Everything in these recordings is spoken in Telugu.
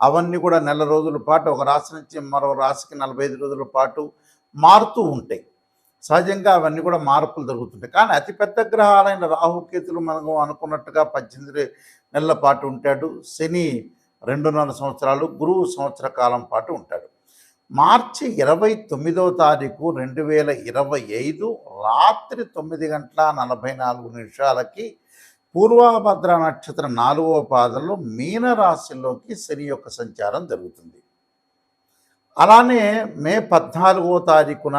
అవన్నీ కూడా నెల రోజుల పాటు ఒక రాశి నుంచి మరో రాశికి నలభై ఐదు రోజుల పాటు మారుతూ ఉంటాయి. సహజంగా అవన్నీ కూడా మార్పులు జరుగుతుంటాయి. కానీ అతిపెద్ద గ్రహాలైన రాహుకేతులు మనకు అనుకున్నట్టుగా పద్దెనిమిది నెలల పాటు ఉంటాడు. శని రెండున్నర సంవత్సరాలు గురువు సంవత్సర కాలం పాటు ఉంటాడు. మార్చి ఇరవై తొమ్మిదవ తారీఖు రెండు వేల ఇరవై ఐదు రాత్రి తొమ్మిది గంటల నలభై నాలుగు నిమిషాలకి పూర్వభద్ర నక్షత్రం నాలుగవ పాదంలో మీనరాశిలోకి శని యొక్క సంచారం జరుగుతుంది. అలానే మే పద్నాలుగో తారీఖున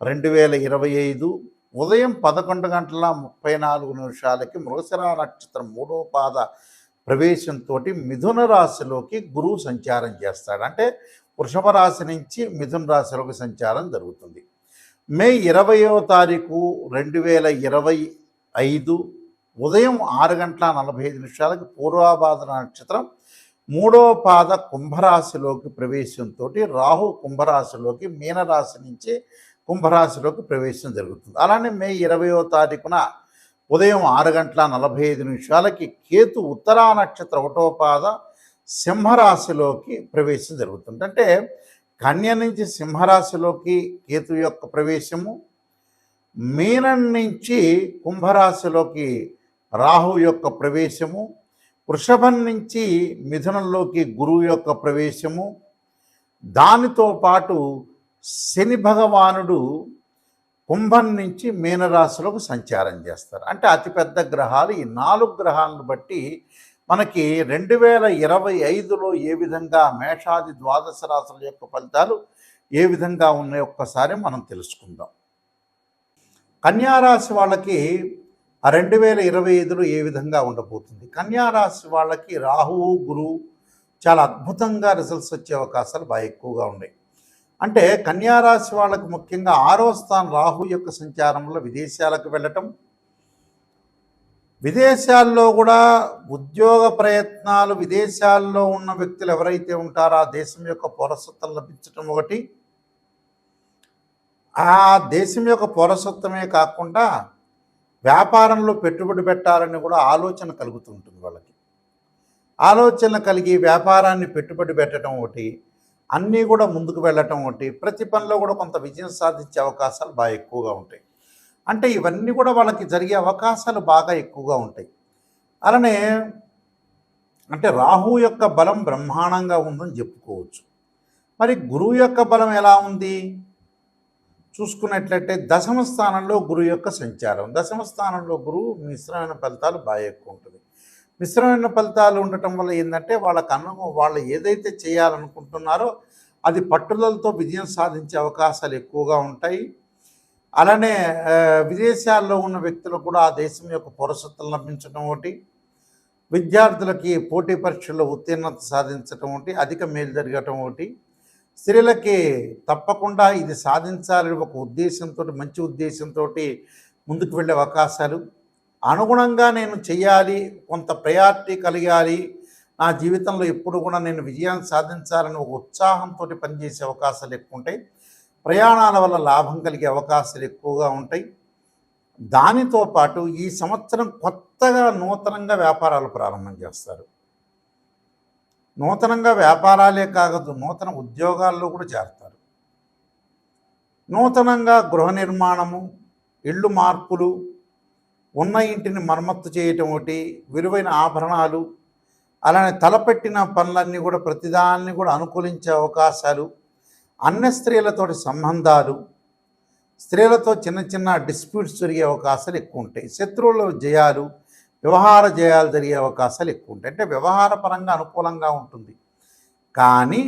రెండు వేల ఇరవై ఐదు ఉదయం పదకొండు గంటల ముప్పై నాలుగు నిమిషాలకి మృగశిర నక్షత్రం మూడవ పాద ప్రవేశంతో మిథున రాశిలోకి గురువు సంచారం చేస్తాడు. అంటే వృషభ రాశి నుంచి మిథున రాశిలోకి సంచారం జరుగుతుంది. మే ఇరవయో తారీఖు రెండు వేల ఇరవై ఐదు ఉదయం ఆరు గంటల నలభై ఐదు నిమిషాలకి పూర్వాభాద్ర నక్షత్రం మూడవ పాద కుంభరాశిలోకి ప్రవేశంతో రాహు కుంభరాశిలోకి మీనరాశి నుంచి కుంభరాశిలోకి ప్రవేశం జరుగుతుంది. అలానే మే ఇరవయో తారీఖున ఉదయం ఆరు గంటల నలభై ఐదు నిమిషాలకి కేతు ఉత్తరా నక్షత్ర ఒకటో పాద సింహరాశిలోకి ప్రవేశం జరుగుతుంది. అంటే కన్య నుంచి సింహరాశిలోకి కేతు యొక్క ప్రవేశము మీనం నుంచి కుంభరాశిలోకి రాహు యొక్క ప్రవేశము వృషభం నుంచి మిథునంలోకి గురువు యొక్క ప్రవేశము దానితో పాటు శని భగవానుడు కుంభం నుంచి మీనరాశులకు సంచారం చేస్తారు. అంటే అతిపెద్ద గ్రహాలు ఈ నాలుగు గ్రహాలను బట్టి మనకి రెండు వేల ఇరవై ఐదులో ఏ విధంగా మేషాది ద్వాదశ రాశుల యొక్క ఫలితాలు ఏ విధంగా ఉన్నాయి ఒక్కసారి మనం తెలుసుకుందాం. కన్యారాశి వాళ్ళకి ఆ రెండు వేల ఇరవై ఐదులో ఏ విధంగా ఉండబోతుంది? కన్యారాశి వాళ్ళకి రాహువు గురువు చాలా అద్భుతంగా రిజల్ట్స్ వచ్చే అవకాశాలు బాగా ఎక్కువగా ఉన్నాయి. అంటే కన్యారాశి వాళ్ళకు ముఖ్యంగా ఆరో స్థానం రాహు యొక్క సంచారంలో విదేశాలకు వెళ్ళటం విదేశాల్లో కూడా ఉద్యోగ ప్రయత్నాలు విదేశాల్లో ఉన్న వ్యక్తులు ఎవరైతే ఉంటారో ఆ దేశం యొక్క పౌరసత్వం లభించటం ఒకటి. ఆ దేశం యొక్క పౌరసత్వమే కాకుండా వ్యాపారంలో పెట్టుబడి పెట్టాలని కూడా ఆలోచన కలుగుతూ ఉంటుంది వాళ్ళకి. ఆలోచన కలిగి వ్యాపారాన్ని పెట్టుబడి పెట్టడం ఒకటి అన్నీ కూడా ముందుకు వెళ్ళటం ఒకటి ప్రతి పనిలో కూడా కొంత విజయం సాధించే అవకాశాలు బాగా ఎక్కువగా ఉంటాయి. అంటే ఇవన్నీ కూడా వాళ్ళకి జరిగే అవకాశాలు బాగా ఎక్కువగా ఉంటాయి. అలానే అంటే రాహు యొక్క బలం బ్రహ్మాండంగా ఉందని చెప్పుకోవచ్చు. మరి గురువు యొక్క బలం ఎలా ఉంది? చూసుకున్నట్లయితే దశమ స్థానంలో గురువు యొక్క సంచారం. దశమ స్థానంలో గురువు మిశ్రమైన ఫలితాలు బాగా ఎక్కువ ఉంటుంది. మిశ్రమైన ఫలితాలు ఉండటం వల్ల ఏంటంటే వాళ్ళ అన్న వాళ్ళు ఏదైతే చేయాలనుకుంటున్నారో అది పట్టుదలతో విజయం సాధించే అవకాశాలు ఎక్కువగా ఉంటాయి. అలానే విదేశాల్లో ఉన్న వ్యక్తులకు కూడా ఆ దేశం యొక్క పౌరసత్వం లభించడం ఒకటి. విద్యార్థులకి పోటీ పరీక్షల్లో ఉత్తీర్ణత సాధించడం ఒకటి అధిక మేలు జరగటం ఒకటి. స్త్రీలకి తప్పకుండా ఇది సాధించాలని ఒక ఉద్దేశంతో మంచి ఉద్దేశంతో ముందుకు వెళ్ళే అవకాశాలు. అనుగుణంగా నేను చేయాలి కొంత ప్రయారిటీ కలిగాలి నా జీవితంలో ఎప్పుడు కూడా నేను విజయాన్ని సాధించాలని ఒక ఉత్సాహంతో పనిచేసే అవకాశాలు ఎక్కువ ఉంటాయి ప్రయాణాల వల్ల లాభం కలిగే అవకాశాలు ఎక్కువగా ఉంటాయి. దానితో పాటు ఈ సంవత్సరం కొత్తగా నూతనంగా వ్యాపారాలు ప్రారంభం చేస్తారు. నూతనంగా వ్యాపారాలే కాదు నూతన ఉద్యోగాల్లో కూడా చేరతారు. నూతనంగా గృహ నిర్మాణము ఇళ్ళు మార్పులు ఉన్న ఇంటిని మరమ్మత్తు చేయటం ఒకటి విలువైన ఆభరణాలు అలానే తలపెట్టిన పనులన్నీ కూడా ప్రతిదాన్ని కూడా అనుకూలించే అవకాశాలు అన్న స్త్రీలతోటి సంబంధాలు స్త్రీలతో చిన్న చిన్న డిస్ప్యూట్స్ జరిగే అవకాశాలు ఎక్కువ ఉంటాయి. శత్రువుల జయాలు వ్యవహార జయాలు జరిగే అవకాశాలు ఎక్కువ ఉంటాయి అంటే వ్యవహార పరంగా అనుకూలంగా ఉంటుంది. కానీ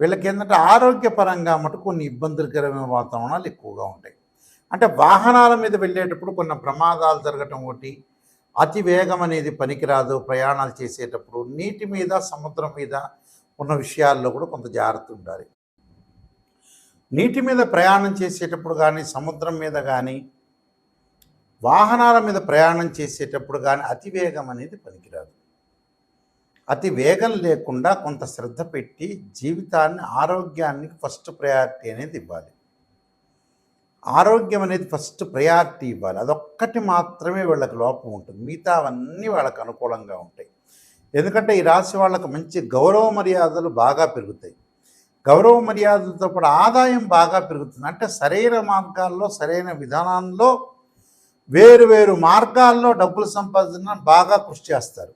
వీళ్ళకి ఏంటంటే ఆరోగ్యపరంగా మటు కొన్ని ఇబ్బందికరమైన వాతావరణాలు ఎక్కువగా ఉంటాయి. అంటే వాహనాల మీద వెళ్ళేటప్పుడు కొన్ని ప్రమాదాలు జరగటం ఒకటి అతి వేగం అనేది పనికిరాదు ప్రయాణాలు చేసేటప్పుడు. నీటి మీద సముద్రం మీద ఉన్న విషయాల్లో కూడా కొంత జాగ్రత్త ఉండాలి. నీటి మీద ప్రయాణం చేసేటప్పుడు కానీ సముద్రం మీద కానీ వాహనాల మీద ప్రయాణం చేసేటప్పుడు కానీ అతి వేగం అనేది పనికిరాదు. అతి వేగం లేకుండా కొంత శ్రద్ధ పెట్టి జీవితాన్ని ఆరోగ్యానికి ఫస్ట్ ప్రయారిటీ అనేది ఇవ్వాలి. ఆరోగ్యం అనేది ఫస్ట్ ప్రయారిటీ ఇవ్వాలి. అదొక్కటి మాత్రమే వీళ్ళకి లోపం ఉంటుంది. మిగతా అవన్నీ వాళ్ళకి అనుకూలంగా ఉంటాయి. ఎందుకంటే ఈ రాశి వాళ్ళకు మంచి గౌరవ మర్యాదలు బాగా పెరుగుతాయి. గౌరవ మర్యాదలతో పాటు ఆదాయం బాగా పెరుగుతుంది. అంటే సరైన మార్గాల్లో సరైన విధానంలో వేరు వేరు మార్గాల్లో డబ్బులు సంపాదించడం బాగా కృషి చేస్తారు.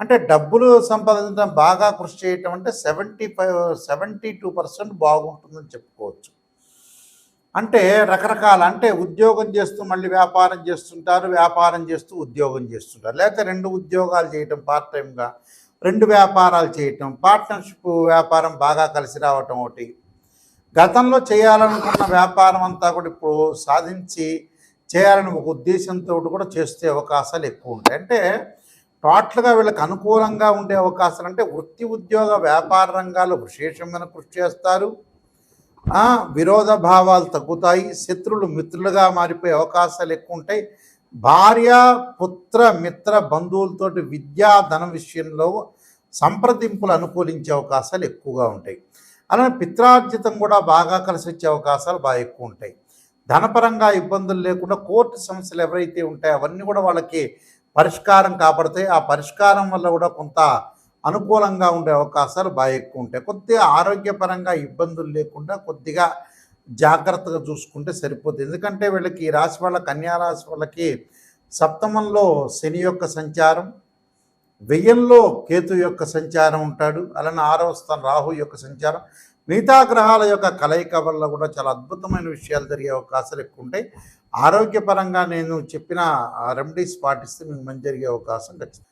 అంటే డబ్బులు సంపాదించడం బాగా కృషి చేయటం అంటే seventy five seventy two percent బాగుంటుందని చెప్పుకోవచ్చు. అంటే రకరకాల అంటే ఉద్యోగం చేస్తూ మళ్ళీ వ్యాపారం చేస్తుంటారు వ్యాపారం చేస్తూ ఉద్యోగం చేస్తుంటారు. లేకపోతే రెండు ఉద్యోగాలు చేయటం పార్ట్ టైంగా రెండు వ్యాపారాలు చేయటం పార్ట్నర్షిప్ వ్యాపారం బాగా కలిసి రావటం ఒకటి. గతంలో చేయాలనుకున్న వ్యాపారం అంతా కూడా ఇప్పుడు సాధించి చేయాలని ఒక ఉద్దేశంతో కూడా చేసే అవకాశాలు ఎక్కువ ఉంటాయి. అంటే టోటల్గా వీళ్ళకి అనుకూలంగా ఉండే అవకాశాలు అంటే వృత్తి ఉద్యోగ వ్యాపార రంగాల్లో విశేషమైన కృషి చేస్తారు. విరోధ భావాలు తగ్గుతాయి. శత్రులు మిత్రులుగా మారిపోయే అవకాశాలు ఎక్కువ ఉంటాయి. భార్య పుత్ర మిత్ర బంధువులతోటి విద్యా ధన విషయంలో సంప్రదింపులు అనుకూలించే అవకాశాలు ఎక్కువగా ఉంటాయి. అలానే పిత్రార్జితం కూడా బాగా కలిసి వచ్చే అవకాశాలు బాగా ఎక్కువ ఉంటాయి. ధనపరంగా ఇబ్బందులు లేకుండా కోర్టు సమస్యలు ఎవరైతే ఉంటాయో అవన్నీ కూడా వాళ్ళకి పరిష్కారం కాబడతాయి. ఆ పరిష్కారం వల్ల కూడా కొంత అనుకూలంగా ఉండే అవకాశాలు బాగా ఎక్కువ ఉంటాయి. కొద్దిగా ఆరోగ్యపరంగా ఇబ్బందులు లేకుండా కొద్దిగా జాగ్రత్తగా చూసుకుంటే సరిపోతుంది. ఎందుకంటే వీళ్ళకి ఈ రాశి వాళ్ళ కన్యారాశి వాళ్ళకి సప్తమంలో శని యొక్క సంచారం వెయ్యంలో కేతు యొక్క సంచారం ఉంటాడు. అలానే ఆరవ స్థానం రాహు యొక్క సంచారం. మిగతా గ్రహాల యొక్క కలయిక వల్ల కూడా చాలా అద్భుతమైన విషయాలు జరిగే అవకాశాలు ఎక్కువ ఉంటాయి ఆరోగ్యపరంగా నేను చెప్పిన రెమెడీస్ పాటిస్తే మీకు మంచి జరిగే అవకాశం ఖచ్చితంగా.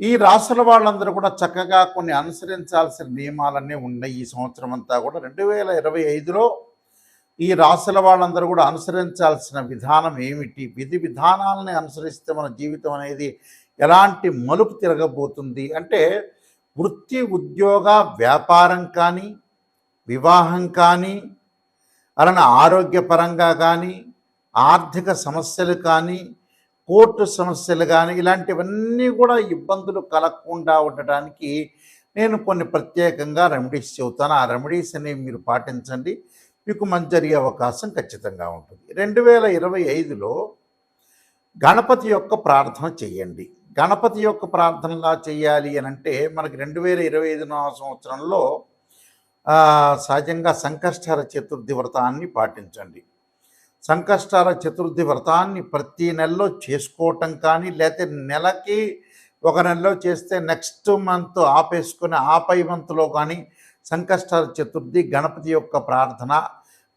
ఈ రాసుల వాళ్ళందరూ కూడా చక్కగా కొన్ని అనుసరించాల్సిన నియమాలన్నీ ఉన్నాయి ఈ సంవత్సరం అంతా కూడా. రెండు వేల ఇరవై ఐదులో ఈ రాసుల వాళ్ళందరూ కూడా అనుసరించాల్సిన విధానం ఏమిటి? విధి విధానాలని అనుసరిస్తే మన జీవితం అనేది ఎలాంటి మలుపు తిరగబోతుంది? అంటే వృత్తి ఉద్యోగ వ్యాపారం కానీ వివాహం కానీ అలానే ఆరోగ్యపరంగా కానీ ఆర్థిక సమస్యలు కానీ కోర్టు సమస్యలు కానీ ఇలాంటివన్నీ కూడా ఇబ్బందులు కలగకుండా ఉండటానికి నేను కొన్ని ప్రత్యేకంగా రెమెడీస్ చెబుతాను. ఆ రెమెడీస్ అనేవి మీరు పాటించండి. మీకు మంచి జరిగే అవకాశం ఖచ్చితంగా ఉంటుంది. రెండు వేల ఇరవై ఐదులో గణపతి యొక్క ప్రార్థన చేయండి. గణపతి యొక్క ప్రార్థనలా చేయాలి అని అంటే మనకి రెండు వేల ఇరవై ఐదు సంవత్సరంలో సహజంగా సంకష్టహర చతుర్థి వ్రతాన్ని పాటించండి. సంకష్టాల చతుర్థి వ్రతాన్ని ప్రతి నెలలో చేసుకోవటం కానీ లేకపోతే నెలకి ఒక నెలలో చేస్తే నెక్స్ట్ మంత్ ఆపేసుకుని ఆపై మంత్లో కానీ సంకష్టాల చతుర్థి గణపతి యొక్క ప్రార్థన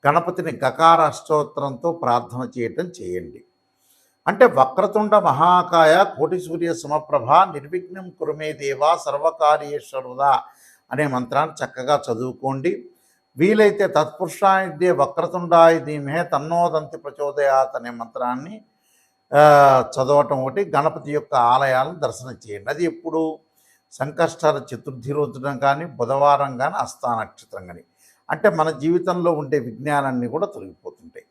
గణపతిని గకార అష్టోత్తరంతో ప్రార్థన చేయటం చేయండి. అంటే వక్రతుండ మహాకాయ కోటి సూర్య సమప్రభ నిర్విఘ్నం కురుమే దేవా సర్వకార్యేశ్వరుదా అనే మంత్రాన్ని చక్కగా చదువుకోండి. వీలైతే తత్పురుషాయుధ్యే వక్రతుండాయి ధీమే తన్నోదంతి ప్రచోదయాత్ అనే మంత్రాన్ని చదవటం ఒకటి గణపతి యొక్క ఆలయాలను దర్శనం చేయండి. అది ఎప్పుడు? సంకష్టాల చతుర్థి రోజున కానీ బుధవారం కానీ అస్థా నక్షత్రం కానీ అంటే మన జీవితంలో ఉండే విజ్ఞానాన్ని కూడా తొలగిపోతుంటాయి.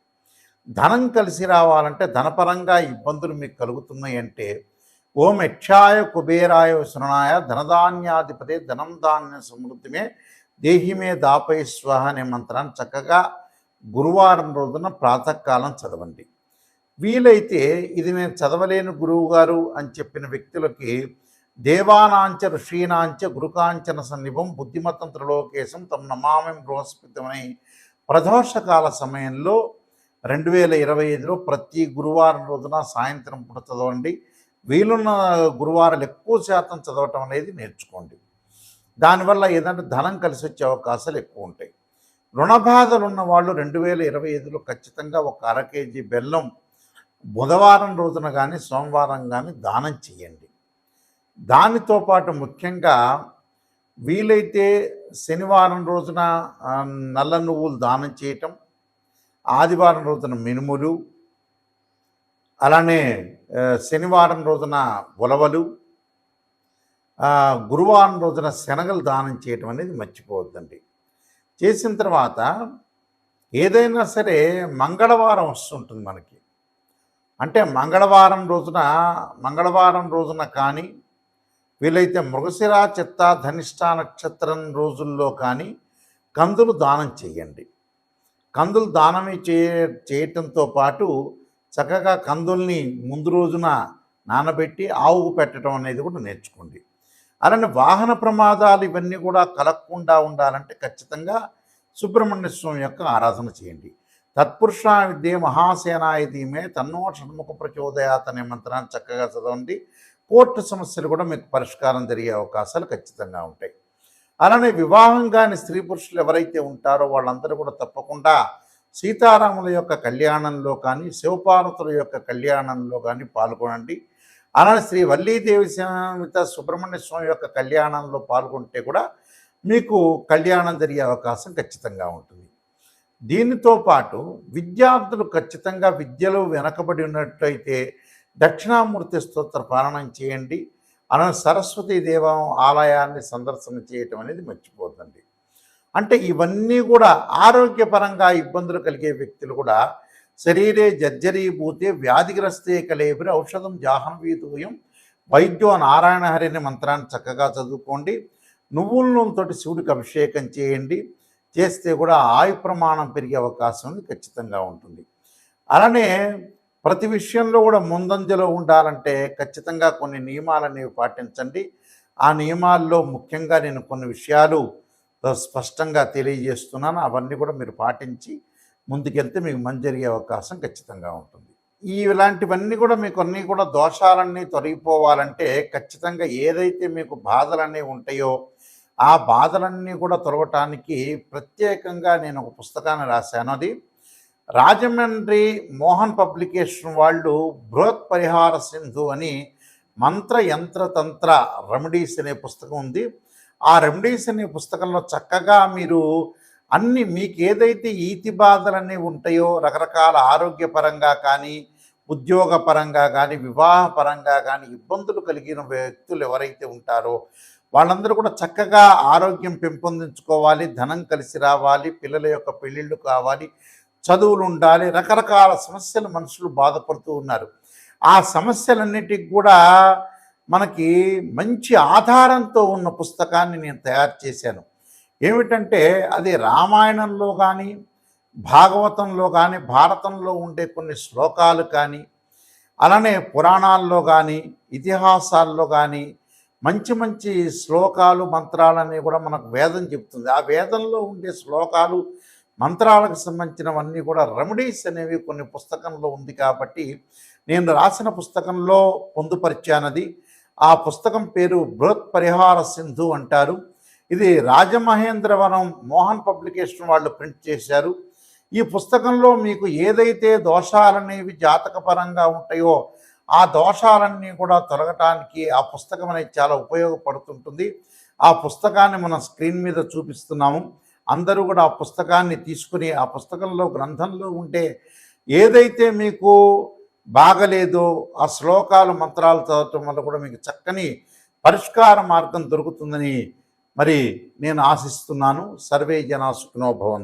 ధనం కలిసి రావాలంటే ధనపరంగా ఇబ్బందులు మీకు కలుగుతున్నాయి అంటే ఓం యక్షాయ కుబేరాయ శృణాయ ధనధాన్యాధిపతి ధనం ధాన్య సమృద్ధిమే దేహిమే దాపై స్వహ అనే మంత్రాన్ని చక్కగా గురువారం రోజున ప్రాతకాలం చదవండి. వీలైతే ఇది నేను చదవలేను గురువు గారు అని చెప్పిన వ్యక్తులకి దేవానాంచ ఋషీనాంచ గురుకాంచన సన్నిభం బుద్ధిమతం త్రిలోకేశం తమ నమామి బృహస్పతిమని ప్రదోషకాల సమయంలో రెండు వేల ఇరవై ఐదులో ప్రతి గురువారం రోజున సాయంత్రం పూట చదవండి. వీలున్న గురువారాలు ఎక్కువ శాతం చదవటం అనేది నేర్చుకోండి. దానివల్ల ఏదంటే ధనం కలిసి వచ్చే అవకాశాలు ఎక్కువ ఉంటాయి. రుణబాధలు ఉన్న వాళ్ళు రెండు వేల ఇరవై ఐదులో ఖచ్చితంగా ఒక అర కేజీ బెల్లం బుధవారం రోజున కానీ సోమవారం కానీ దానం చేయండి. దానితో పాటు ముఖ్యంగా వీలైతే శనివారం రోజున నల్ల నువ్వులు దానం చేయటం ఆదివారం రోజున మినుములు అలానే శనివారం రోజున ఉలవలు గురువారం రోజున శనగలు దానం చేయటం అనేది మర్చిపోవద్దండి. చేసిన తర్వాత ఏదైనా సరే మంగళవారం వస్తుంటుంది మనకి. అంటే మంగళవారం రోజున మంగళవారం రోజున కానీ వీలైతే మృగశిర చిత్త ధనిష్ట నక్షత్రం రోజుల్లో కానీ కందులు దానం చేయండి. కందులు దానం చే చేయటంతో పాటు చక్కగా కందుల్ని ముందు రోజున నానబెట్టి ఆవుకు పెట్టడం అనేది కూడా నేర్చుకోండి. అలానే వాహన ప్రమాదాలు ఇవన్నీ కూడా కలగకుండా ఉండాలంటే ఖచ్చితంగా సుబ్రహ్మణ్య స్వామి యొక్క ఆరాధన చేయండి. తత్పురుష విద్య మహాసేనాయ తన్నో షణ్ముఖ ప్రచోదయాత్ అనే మంత్రాన్ని చక్కగా చదవండి. కోర్టు సమస్యలు కూడా మీకు పరిష్కారం జరిగే అవకాశాలు ఖచ్చితంగా ఉంటాయి. అలానే వివాహం కాని స్త్రీ పురుషులు ఎవరైతే ఉంటారో వాళ్ళందరూ కూడా తప్పకుండా సీతారాముల యొక్క కళ్యాణంలో కానీ శివపార్వతుల యొక్క కళ్యాణంలో కానీ పాల్గొనండి. అలానే శ్రీ వల్లీదేవి సమేత సుబ్రహ్మణ్య స్వామి యొక్క కళ్యాణంలో పాల్గొంటే కూడా మీకు కళ్యాణం జరిగే అవకాశం ఖచ్చితంగా ఉంటుంది. దీనితో పాటు విద్యార్థులు ఖచ్చితంగా విద్యలో వెనకబడి ఉన్నట్లయితే దక్షిణామూర్తి స్తోత్ర పాలనం చేయండి. అలానే సరస్వతీ దేవం ఆలయాన్ని సందర్శన చేయటం అనేది మర్చిపోద్దండి. అంటే ఇవన్నీ కూడా ఆరోగ్యపరంగా ఇబ్బందులు కలిగే వ్యక్తులు కూడా శరీరే జర్జరీభూతే వ్యాధిగ్రస్తే కలేబరి ఔషధం జాహ్నవీతూయం వైద్యో నారాయణ హరి అనే మంత్రాన్ని చక్కగా చదువుకోండి. నువ్వుల నూనెతోటి శివుడికి అభిషేకం చేయండి. చేస్తే కూడా ఆయు ప్రమాణం పెరిగే అవకాశం ఖచ్చితంగా ఉంటుంది. అలానే ప్రతి విషయంలో కూడా ముందంజలో ఉండాలంటే ఖచ్చితంగా కొన్ని నియమాలు అనేవి పాటించండి. ఆ నియమాల్లో ముఖ్యంగా నేను కొన్ని విషయాలు స్పష్టంగా తెలియజేస్తున్నాను. అవన్నీ కూడా మీరు పాటించి ముందుకెళ్తే మీకు మంచి జరిగే అవకాశం ఖచ్చితంగా ఉంటుంది. ఈ ఇలాంటివన్నీ కూడా మీకు అన్నీ కూడా దోషాలన్నీ తొలగిపోవాలంటే ఖచ్చితంగా ఏదైతే మీకు బాధలన్నీ ఉంటాయో ఆ బాధలన్నీ కూడా తొలగటానికి ప్రత్యేకంగా నేను ఒక పుస్తకాన్ని రాశాను. అది రాజమండ్రి మోహన్ పబ్లికేషన్ వాళ్ళు బృహత్ పరిహార సింధు అని మంత్ర యంత్ర తంత్ర రెమెడీస్ అనే పుస్తకం ఉంది. ఆ రెమెడీస్ అనే పుస్తకంలో చక్కగా మీరు అన్ని మీకు ఏదైతే ఈతి బాధలన్నీ ఉంటాయో రకరకాల ఆరోగ్యపరంగా కానీ ఉద్యోగపరంగా కానీ వివాహపరంగా కానీ ఇబ్బందులు కలిగిన వ్యక్తులు ఎవరైతే ఉంటారో వాళ్ళందరూ కూడా చక్కగా ఆరోగ్యం పెంపొందించుకోవాలి ధనం కలిసి రావాలి పిల్లల యొక్క పెళ్ళిళ్ళు కావాలి చదువులు ఉండాలి రకరకాల సమస్యలు మనుషులు బాధపడుతూ ఉన్నారు. ఆ సమస్యలన్నిటికి కూడా మనకి మంచి ఆధారంతో ఉన్న పుస్తకాన్ని నేను తయారు చేశాను. ఏమిటంటే అది రామాయణంలో కానీ భాగవతంలో కానీ భారతంలో ఉండే కొన్ని శ్లోకాలు కానీ అలానే పురాణాల్లో కానీ ఇతిహాసాల్లో కానీ మంచి మంచి శ్లోకాలు మంత్రాలన్నీ కూడా మనకు వేదం చెప్తుంది ఆ వేదంలో ఉండే శ్లోకాలు మంత్రాలకు సంబంధించినవన్నీ కూడా రెమెడీస్ అనేవి కొన్ని పుస్తకంలో ఉంది కాబట్టి నేను రాసిన పుస్తకంలో పొందుపరిచానది. ఆ పుస్తకం పేరు బృహత్ పరిహార సింధు అంటారు. ఇది రాజమహేంద్రవరం మోహన్ పబ్లికేషన్ వాళ్ళు ప్రింట్ చేశారు. ఈ పుస్తకంలో మీకు ఏదైతే దోషాలనేవి జాతకపరంగా ఉంటాయో ఆ దోషాలన్నీ కూడా తొలగటానికి ఆ పుస్తకం అనేది చాలా ఉపయోగపడుతుంటుంది. ఆ పుస్తకాన్ని మనం స్క్రీన్ మీద చూపిస్తున్నాము. అందరూ కూడా ఆ పుస్తకాన్ని తీసుకుని ఆ పుస్తకంలో గ్రంథంలో ఉంటే ఏదైతే మీకు బాగలేదో. ఆ శ్లోకాలు మంత్రాలు చదవటం వల్ల కూడా మీకు చక్కని పరిష్కార మార్గం దొరుకుతుందని మరి నేను ఆశిస్తున్నాను. సర్వే జనా సుఖినోభవంతు